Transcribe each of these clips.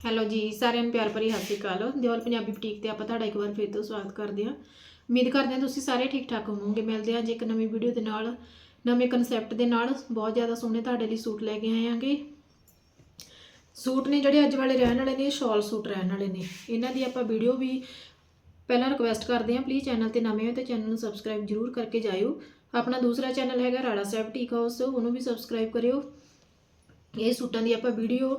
Hello ਜੀ, ਸਾਰਿਆਂ ਨੂੰ ਪਿਆਰ ਭਰੀ ਸਤਿ ਸ਼੍ਰੀ ਅਕਾਲ। ਦਿਓਲ ਪੰਜਾਬੀ ਬੁਟੀਕ ਤੇ ਆਪਾਂ ਤੁਹਾਡਾ ਇੱਕ ਵਾਰ ਫਿਰ ਤੋਂ ਸਵਾਗਤ ਕਰਦੇ ਹਾਂ। ਉਮੀਦ ਕਰਦੇ ਹਾਂ ਤੁਸੀਂ ਸਾਰੇ ਠੀਕ ਠਾਕ ਹੋਵੋਗੇ। ਮਿਲਦੇ ਹਾਂ ਜੇ ਇੱਕ ਨਵੀਂ ਵੀਡੀਓ ਦੇ ਨਾਲ। ਨਵੇਂ ਕਨਸੈਪਟ ਦੇ ਨਾਲ। ਬਹੁਤ ਜ਼ਿਆਦਾ ਸੋਹਣੇ ਤੁਹਾਡੇ ਲਈ ਸੂਟ ਲੈ ਕੇ ਆਏ ਆਂਗੇ ਸੂਟ ਨੇ ਜਿਹੜੇ ਅੱਜ ਵਾਲੇ ਰਹਿਣ ਵਾਲੇ ਨੇ ਸ਼ਾਲ ਸੂਟ ਰਹਿਣ ਵਾਲੇ ਨੇ। ਇਹਨਾਂ ਦੀ ਆਪਾਂ ਵੀਡੀਓ ਵੀ ਪਹਿਲਾਂ ਰਿਕੁਐਸਟ ਕਰਦੇ ਹਾਂ। ਪਲੀਜ਼ ਚੈਨਲ ਤੇ ਨਵੇਂ ਹੋ ਤੇ ਚੈਨਲ ਨੂੰ ਸਬਸਕ੍ਰਾਈਬ ਜਰੂਰ ਕਰਕੇ ਜਾਇਓ। ਆਪਣਾ ਦੂਸਰਾ ਚੈਨਲ ਹੈਗਾ ਰਾੜਾ ਸਾਹਿਬ ਟੀਕ ਹਾਊਸ ਉਹਨੂੰ ਵੀ ਸਬਸਕ੍ਰਾਈਬ ਕਰਿਓ। ਇਹ ਸੂਟਾਂ ਦੀ ਆਪਾਂ ਵੀਡੀਓ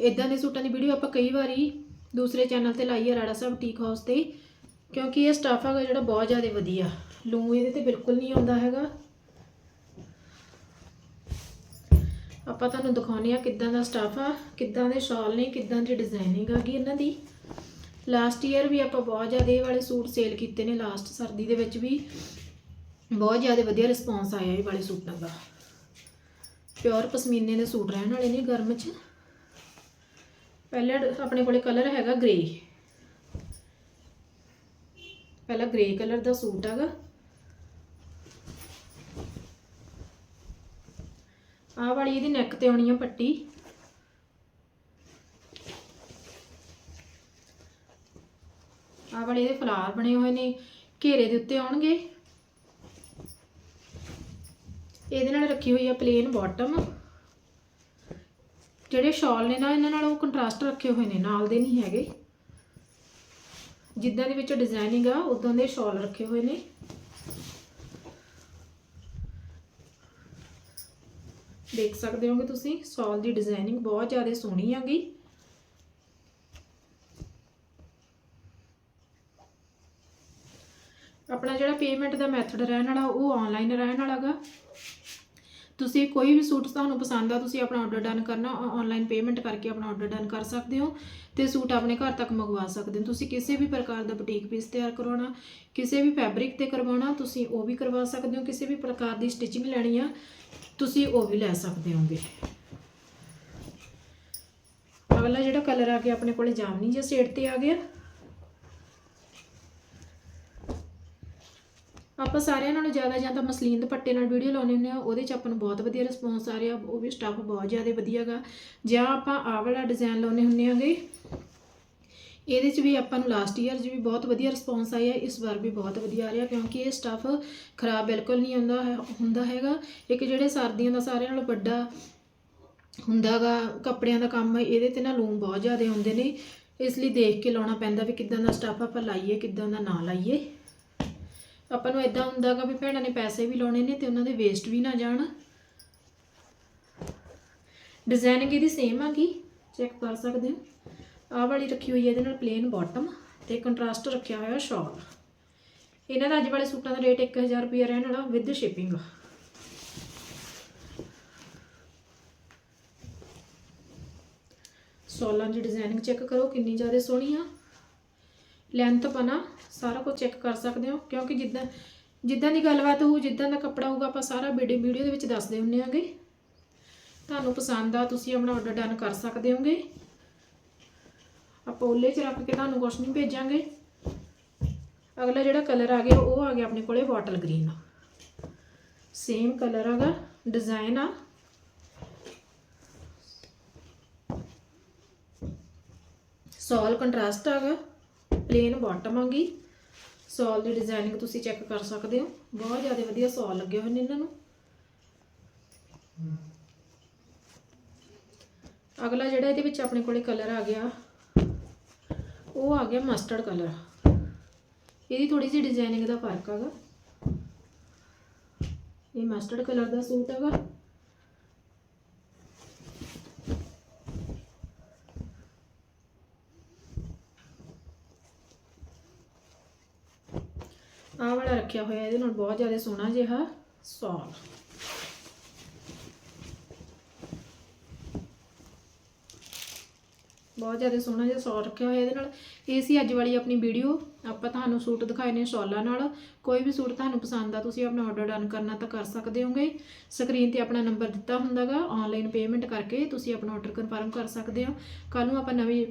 ਇਦਾਂ ਦੇ ਸੂਟਾਂ ਦੀ ਵੀਡੀਓ ਆਪਾਂ ਕਈ ਵਾਰੀ ਦੂਸਰੇ ਚੈਨਲ ਤੇ ਲਾਈ ਹੈ ਰਾੜਾ ਸਾਹਿਬ ਟੀਕ ਹਾਊਸ ਤੇ, ਕਿਉਂਕਿ ਇਹ ਸਟਾਫ ਹੈਗਾ ਜਿਹੜਾ ਬਹੁਤ ਜ਼ਿਆਦਾ ਵਧੀਆ। ਲੂੰ ਇਹਦੇ ਤੇ ਬਿਲਕੁਲ ਨਹੀਂ ਆਉਂਦਾ ਹੈਗਾ। ਆਪਾਂ ਤੁਹਾਨੂੰ ਦਿਖਾਉਂਦੇ ਆ ਕਿੱਦਾਂ ਦਾ ਸਟਾਫ ਆ, ਕਿੱਦਾਂ ਦੇ ਸ਼ਾਲ ਨੇ, ਕਿੱਦਾਂ ਦੀ ਡਿਜ਼ਾਈਨਿੰਗ ਹੈਗੀ ਇਹਨਾਂ ਦੀ। ਲਾਸਟ ਈਅਰ ਵੀ ਆਪਾਂ ਬਹੁਤ ਜ਼ਿਆਦਾ ਇਹ ਵਾਲੇ ਸੂਟ ਸੇਲ ਕੀਤੇ ਨੇ ਲਾਸਟ ਸਰਦੀ ਦੇ ਵਿੱਚ ਵੀ। ਬਹੁਤ ਜ਼ਿਆਦਾ ਵਧੀਆ ਰਿਸਪੌਂਸ ਆਇਆ ਇਹ ਵਾਲੇ ਸੂਟਾਂ ਦਾ। ਪਿਓਰ ਪਸ਼ਮੀਨੇ ਦੇ ਸੂਟ ਰਹਿਣ ਵਾਲੇ ਨੇ ਗਰਮ 'ਚ। ਪਹਿਲੇ ਆਪਣੇ ਕੋਲੇ ਕਲਰ ਹੈਗਾ ਗ੍ਰੇ ਪਹਿਲਾ ਗ੍ਰੇ ਕਲਰ ਦਾ ਸੂਟ ਹੈਗਾ। ਆਹ ਵਾਲੀ ਇਹਦੀ ਨੈਕ ਤੇ ਆਉਣੀ ਆ ਪੱਟੀ। ਆਹ ਵਾਲੇ ਇਹਦੇ ਫਲਾਰ ਬਣੇ ਹੋਏ ਨੇ, ਘੇਰੇ ਦੇ ਉੱਤੇ ਆਉਣਗੇ। ਇਹਦੇ ਨਾਲ ਰੱਖੀ ਹੋਈ ਆ ਪਲੇਨ ਬਾਟਮ ਜਿਹੜੇ ਸ਼ਾਲ ਨੇ ਨਾ, ਇਹਨਾਂ ਨਾਲ ਉਹ ਕੰਟਰਾਸਟ ਰੱਖੇ ਹੋਏ ਨੇ, ਨਾਲ ਦੇ ਨਹੀਂ ਹੈਗੇ। ਜਿੱਦਾਂ ਦੇ ਵਿੱਚ ਡਿਜ਼ਾਈਨਿੰਗ ਆ, ਉਦਾਂ ਦੇ ਸ਼ਾਲ ਰੱਖੇ ਹੋਏ ਨੇ। ਦੇਖ ਸਕਦੇ ਹੋਗੇ ਤੁਸੀਂ, ਸ਼ਾਲ ਦੀ ਡਿਜ਼ਾਈਨਿੰਗ ਬਹੁਤ ਜ਼ਿਆਦਾ ਸੋਹਣੀ ਹੈਗੀ। ਆਪਣਾ ਜਿਹੜਾ ਪੇਮੈਂਟ ਦਾ ਮੈਥਡ ਰਹਿਣ ਵਾਲਾ, ਉਹ ਆਨਲਾਈਨ ਰਹਿਣ ਵਾਲਾਗਾ ਤੁਸੀਂ ਕੋਈ ਵੀ ਸੂਟ ਤੁਹਾਨੂੰ ਪਸੰਦ ਆ, ਤੁਸੀਂ ਆਪਣਾ ਆਰਡਰ ਡਨ ਕਰਨਾ ਆਨਲਾਈਨ ਪੇਮੈਂਟ ਕਰਕੇ ਆਪਣਾ ਆਰਡਰ ਡਨ ਕਰ ਸਕਦੇ ਹੋ ਤੇ ਸੂਟ ਆਪਣੇ ਘਰ ਤੱਕ ਮੰਗਵਾ ਸਕਦੇ ਹੋ। ਤੁਸੀਂ ਕਿਸੇ ਵੀ ਪ੍ਰਕਾਰ ਦਾ ਬੁਟੀਕ ਪੀਸ ਤਿਆਰ ਕਰਵਾਉਣਾ, ਕਿਸੇ ਵੀ ਫੈਬਰਿਕ ਤੇ ਕਰਵਾਉਣਾ, ਤੁਸੀਂ ਉਹ ਵੀ ਕਰਵਾ ਸਕਦੇ ਹੋ, ਕਿਸੇ ਵੀ ਪ੍ਰਕਾਰ ਦੀ ਸਟਿਚਿੰਗ ਲੈਣੀ ਆ, ਤੁਸੀਂ ਉਹ ਵੀ ਲੈ ਸਕਦੇ ਹੋਗੇ। ਅਗਲਾ ਜਿਹੜਾ ਕਲਰ ਆ ਗਿਆ, ਆਪਣੇ ਕੋਲੇ ਜਾਮਨੀ ਜਿਹਾ ਸ਼ੇਡ ਤੇ ਆ ਗਿਆ। ਆਪਾਂ ਸਾਰਿਆਂ ਨਾਲੋਂ ਜ਼ਿਆਦਾ ਜਾਂ ਤਾਂ ਮਸਲੀਨ ਦੁਪੱਟੇ ਨਾਲ ਵੀਡੀਓ ਲਾਉਣੇ ਹੁੰਦੇ ਆ ਉਹਦੇ 'ਚ ਆਪਾਂ ਨੂੰ ਬਹੁਤ ਵਧੀਆ ਰਿਸਪੌਂਸ ਆ ਰਿਹਾ, ਉਹ ਵੀ ਸਟੱਫ ਬਹੁਤ ਜ਼ਿਆਦਾ ਵਧੀਆਗਾ। ਜਾਂ ਆਪਾਂ ਆਹ ਵਾਲਾ ਡਿਜ਼ਾਈਨ ਲਾਉਣੇ ਹੁੰਦੇ ਆਗੇ ਇਹਦੇ 'ਚ ਵੀ ਆਪਾਂ ਨੂੰ ਲਾਸਟ ਈਅਰ 'ਚ ਵੀ ਬਹੁਤ ਵਧੀਆ ਰਿਸਪੌਂਸ ਆਇਆ, ਇਸ ਵਾਰ ਵੀ ਬਹੁਤ ਵਧੀਆ ਆ ਰਿਹਾ, ਕਿਉਂਕਿ ਇਹ ਸਟੱਫ ਖਰਾਬ ਬਿਲਕੁਲ ਨਹੀਂ ਹੁੰਦਾ ਹੈ- ਹੁੰਦਾ ਹੈਗਾ। ਇੱਕ ਜਿਹੜੇ ਸਰਦੀਆਂ ਦਾ ਸਾਰਿਆਂ ਨਾਲੋਂ ਵੱਡਾ ਹੁੰਦਾਗਾ ਕੱਪੜਿਆਂ ਦਾ ਕੰਮ, ਇਹਦੇ ਤੇ ਨਾ ਲੂਮ ਬਹੁਤ ਜ਼ਿਆਦਾ ਹੁੰਦੇ ਨੇ, ਇਸ ਲਈ ਦੇਖ ਕੇ ਲਾਉਣਾ ਪੈਂਦਾ ਵੀ ਕਿੱਦਾਂ ਦਾ ਸਟੱਫ ਆਪਾਂ ਲਾਈਏ, ਕਿੱਦਾਂ ਦਾ ਨਾ ਲਾਈਏ। ਆਪਾਂ ਨੂੰ ਇਦਾਂ ਹੁੰਦਾਗਾ ਵੀ ਭੈਣਾਂ ਨੇ ਪੈਸੇ ਵੀ ਲਾਉਣੇ ਨੇ ਤੇ ਉਹਨਾਂ ਦੇ ਵੇਸਟ ਵੀ ਨਾ ਜਾਣ। ਡਿਜ਼ਾਈਨਿੰਗ ਇਹਦੀ ਸੇਮ ਆ ਕੀ ਚੈੱਕ ਕਰ ਸਕਦੇ ਹੋ। ਆਹ ਵਾਲੀ ਰੱਖੀ ਹੋਈ ਹੈ ਇਹਦੇ ਨਾਲ ਪਲੇਨ ਬਾਟਮ ਤੇ ਕੰਟਰਾਸਟ ਰੱਖਿਆ ਹੋਇਆ ਸ਼ਾਲ ਇਹਨਾਂ ਦਾ ਅੱਜ ਵਾਲੇ ਸੂਟਾਂ ਦਾ ਰੇਟ 1000 ਰੁਪਏ ਰਹਿਣ ਵਾਲਾ ਵਿਦ ਸ਼ਿਪਿੰਗ ਸੋਲਾਂ ਦੀ ਡਿਜ਼ਾਈਨਿੰਗ ਚੈੱਕ ਕਰੋ, ਕਿੰਨੀ ਜ਼ਿਆਦਾ ਸੋਹਣੀ ਆ। ਲੈਂਥ ਪਨਾ ਸਾਰਾ ਕੁਝ ਚੈੱਕ ਕਰ ਸਕਦੇ ਹੋ, ਕਿਉਂਕਿ ਜਿੱਦਾਂ ਜਿੱਦਾਂ ਦੀ ਗੱਲਬਾਤ ਹੋਊ, ਜਿੱਦਾਂ ਦਾ ਕੱਪੜਾ ਹੋਊਗਾ, ਆਪਾਂ ਸਾਰਾ ਵੀਡੀਓ ਵੀਡੀਓ ਦੇ ਵਿੱਚ ਦੱਸਦੇ ਹੁੰਨੇ ਆਂਗੇ। ਤੁਹਾਨੂੰ ਪਸੰਦ ਆ, ਤੁਸੀਂ ਆਪਣਾ ਆਰਡਰ ਡਨ ਕਰ ਸਕਦੇ ਹੋਗੇ। ਆਪਾਂ ਉਹਲੇ 'ਚ ਰੱਖ ਕੇ ਤੁਹਾਨੂੰ ਕੁਝ ਨਹੀਂ ਭੇਜਾਂਗੇ। ਅਗਲਾ ਜਿਹੜਾ ਕਲਰ ਆ ਗਿਆ, ਉਹ ਆ ਗਿਆ ਆਪਣੇ ਕੋਲੇ ਬਾਟਲ ਗ੍ਰੀਨ ਸੇਮ ਕਲਰ ਹੈਗਾ ਡਿਜ਼ਾਈਨ ਆ। ਸੋਲ ਕੰਟਰਾਸਟ ਹੈਗਾ ਪਲੇਨ ਬਾਟਮ ਆਗੀ ਸੋਲ ਦੀ ਡਿਜ਼ਾਈਨਿੰਗ ਤੁਸੀਂ ਚੈੱਕ ਕਰ ਸਕਦੇ ਹੋ। ਬਹੁਤ ਜ਼ਿਆਦਾ ਵਧੀਆ ਸੋਲ ਲੱਗੇ ਹੋਏ ਨੇ ਇਹਨਾਂ ਨੂੰ। ਅਗਲਾ ਜਿਹੜਾ ਇਹਦੇ ਵਿੱਚ ਆਪਣੇ ਕੋਲੇ ਕਲਰ ਆ ਗਿਆ, ਉਹ ਆ ਗਿਆ ਮਸਟਰਡ ਕਲਰ ਇਹਦੀ ਥੋੜੀ ਜਿਹੀ ਡਿਜ਼ਾਈਨਿੰਗ ਦਾ ਫ਼ਰਕ ਹੈਗਾ। ਇਹ ਮਸਟਰਡ ਕਲਰ ਦਾ ਸੂਟ ਹੈਗਾ। ਆਹ ਵਾਲਾ ਰੱਖਿਆ ਹੋਇਆ, ਇਹਦੇ ਨਾਲ ਬਹੁਤ ਜ਼ਿਆਦਾ ਸੋਹਣਾ ਜਿਹਾ ਸੌਲ। ਬਹੁਤ ਜ਼ਿਆਦਾ ਸੋਹਣਾ ਜਿਹਾ ਸੌਲ ਰੱਖਿਆ ਹੋਇਆ ਇਹਦੇ ਨਾਲ। ਇਹ ਸੀ ਅੱਜ ਵਾਲੀ ਆਪਣੀ ਵੀਡੀਓ। ਆਪਾਂ ਤੁਹਾਨੂੰ ਸੂਟ ਦਿਖਾਏ ਨੇ ਸ਼ਾਲਾਂ ਨਾਲ। ਕੋਈ ਵੀ ਸੂਟ ਤੁਹਾਨੂੰ ਪਸੰਦ ਆ, ਤੁਸੀਂ ਆਪਣਾ ਆਰਡਰ ਡਨ ਕਰਨਾ ਤਾਂ ਕਰ ਸਕਦੇ ਹੋਗੇ। ਸਕਰੀਨ ਤੇ ਆਪਣਾ ਨੰਬਰ ਦਿੱਤਾ ਹੁੰਦਾਗਾ। ਆਨਲਾਈਨ ਪੇਮੈਂਟ ਕਰਕੇ ਤੁਸੀਂ ਆਪਣਾ ਆਰਡਰ ਕਨਫਰਮ ਕਰ ਸਕਦੇ ਹੋ। ਕੱਲ ਨੂੰ ਆਪਾਂ ਨਵੀਂ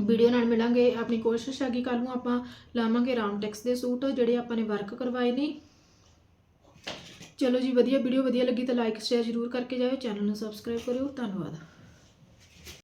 ਵੀਡੀਓ ਨਾਲ ਮਿਲਾਂਗੇ। ਆਪਣੀ ਕੋਸ਼ਿਸ਼ ਹੈਗੀ ਕੱਲ ਨੂੰ ਆਪਾਂ ਲਾਵਾਂਗੇ ਰਾਮ ਟੈਕਸ ਦੇ ਸੂਟ, ਜਿਹੜੇ ਆਪਾਂ ਨੇ ਵਰਕ ਕਰਵਾਏ ਨੇ। ਚਲੋ ਜੀ, ਵਧੀਆ ਵੀਡੀਓ ਵਧੀਆ ਲੱਗੀ ਤਾਂ ਲਾਈਕ ਸ਼ੇਅਰ ਜ਼ਰੂਰ ਕਰਕੇ ਜਾਇਓ। ਚੈਨਲ ਨੂੰ ਸਬਸਕ੍ਰਾਈਬ ਕਰਿਓ। ਧੰਨਵਾਦ।